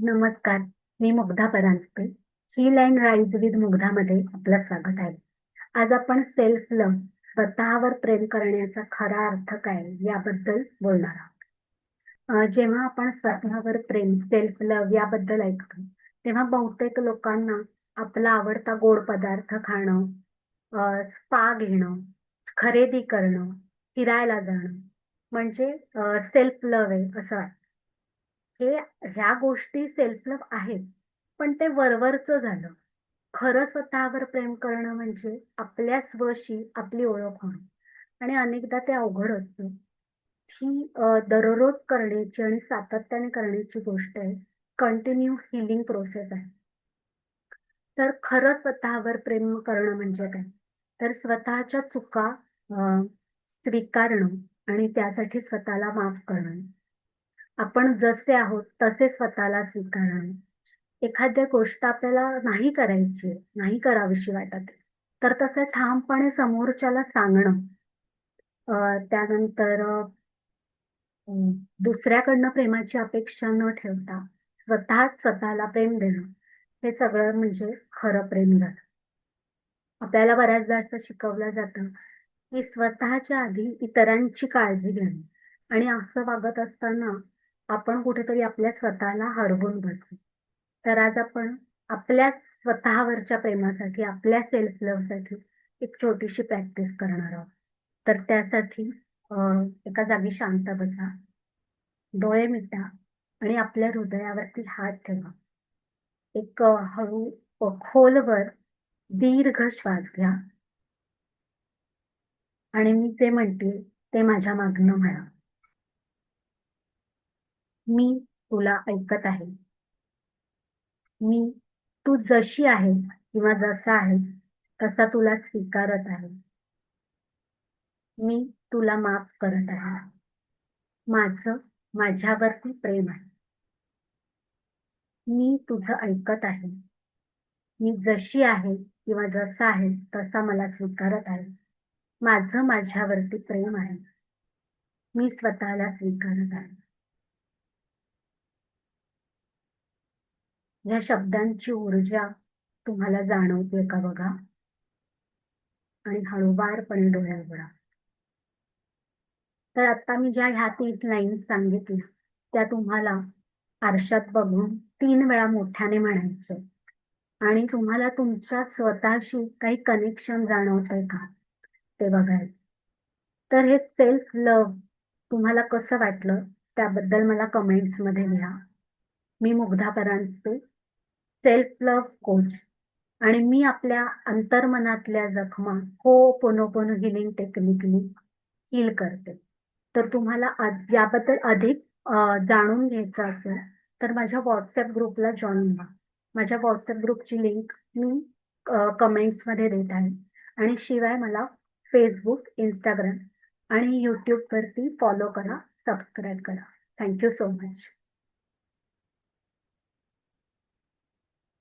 नमस्कार मी मुग्धा परांजपे. ही अँड राईज विथ मुग्धामध्ये आपलं स्वागत आहे. आज आपण सेल्फ लव्ह स्वतःवर प्रेम करण्याचा खरा अर्थ काय याबद्दल बोलणार आहोत. जेव्हा आपण स्वतःवर प्रेम सेल्फ लव्ह याबद्दल ऐकतो तेव्हा बहुतेक लोकांना आपला आवडता गोड पदार्थ खाणं स्पा घेणं खरेदी करणं फिरायला जाणं म्हणजे सेल्फ लव्ह आहे असं वाटतं. हे ह्या गोष्टी सेल्फ लव्ह आहेत. पण ते वरवरचं झालं. खरं स्वतःवर प्रेम करणं म्हणजे आपल्या स्वशी आपली ओळख होणं. आणि अनेकदा ते अवघड असतं. ही दररोज करण्याची आणि सातत्याने करण्याची गोष्ट आहे. कंटिन्यू हिलिंग प्रोसेस आहे. तर खरं स्वतःवर प्रेम करणं म्हणजे काय? तर स्वतःच्या चुका स्वीकारणं आणि त्यासाठी स्वतःला माफ करणं. आपण जसे आहोत तसे स्वतःला स्वीकारणं एखाद्या गोष्ट आपल्याला नाही करायची नाही करावीशी वाटत तर तसं ठामपणे समोरच्याला सांगणं. त्यानंतर दुसऱ्याकडनं प्रेमाची अपेक्षा न ठेवता स्वतःच स्वतःला प्रेम देणं हे सगळं म्हणजे खरं प्रेम झालं. आपल्याला बऱ्याचदा असं शिकवलं जातं की स्वतःच्या आधी इतरांची काळजी घेणं. आणि असं वागत असताना आपण कुठेतरी आपल्या स्वतःला हरवून बसतो तर आज आपण आपल्या स्वतःवरच्या प्रेमासाठी आपल्या सेल्फ लव्हसाठी एक छोटीशी प्रॅक्टिस करणार आहोत. तर त्यासाठी एका जागी शांत बसा. डोळे मिटा आणि आपल्या हृदयावरती हात ठेवा. एक हळू खोलवर दीर्घ श्वास घ्या. आणि मी जे म्हणते ते माझ्या मागणं म्हणा. मी तुला ऐकत आहे. मी तू जशी आहे किंवा जसा आहे तसा तुला स्वीकारत आहे. मी तुला माफ करत आहे. माझं माझ्यावरती प्रेम आहे. मी तुझं ऐकत आहे. मी जशी आहे किंवा जसा आहे तसा मला स्वीकारत आहे. माझं माझ्यावरती प्रेम आहे. मी स्वतःला स्वीकारत आहे. या शब्दांची ऊर्जा तुम्हाला जाणवते का बघा? आणि हळूवारपणे डोळे तर आता मी ज्या ह्या तीन लाईन सांगितल्या त्या तुम्हाला आरशात बघून तीन वेळा मोठ्याने म्हणायचे आणि तुम्हाला तुमच्या स्वतःशी काही कनेक्शन जाणवतंय का? ते बघायचं तर हे सेल्फ लव्ह तुम्हाला कसं वाटलं? त्याबद्दल मला कमेंट्समध्ये लिहा. मी Mugdha Paranjape self love coach आणि मी आपल्या अंतर्मनातल्या जखमा हो पोनोपोनो हिलिंग टेक्निकली हील करते. तर तुम्हाला याबद्दल अधिक जाणून घ्यायचं असेल तर माझ्या व्हॉट्सअप ग्रुपला जॉईन व्हा. माझ्या व्हॉट्सअप ग्रुपची लिंक मी कमेंट्समध्ये देत आहे. आणि शिवाय मला फेसबुक इंस्टाग्राम आणि यूट्यूब वरती फॉलो करा सबस्क्राईब करा. Thank you so much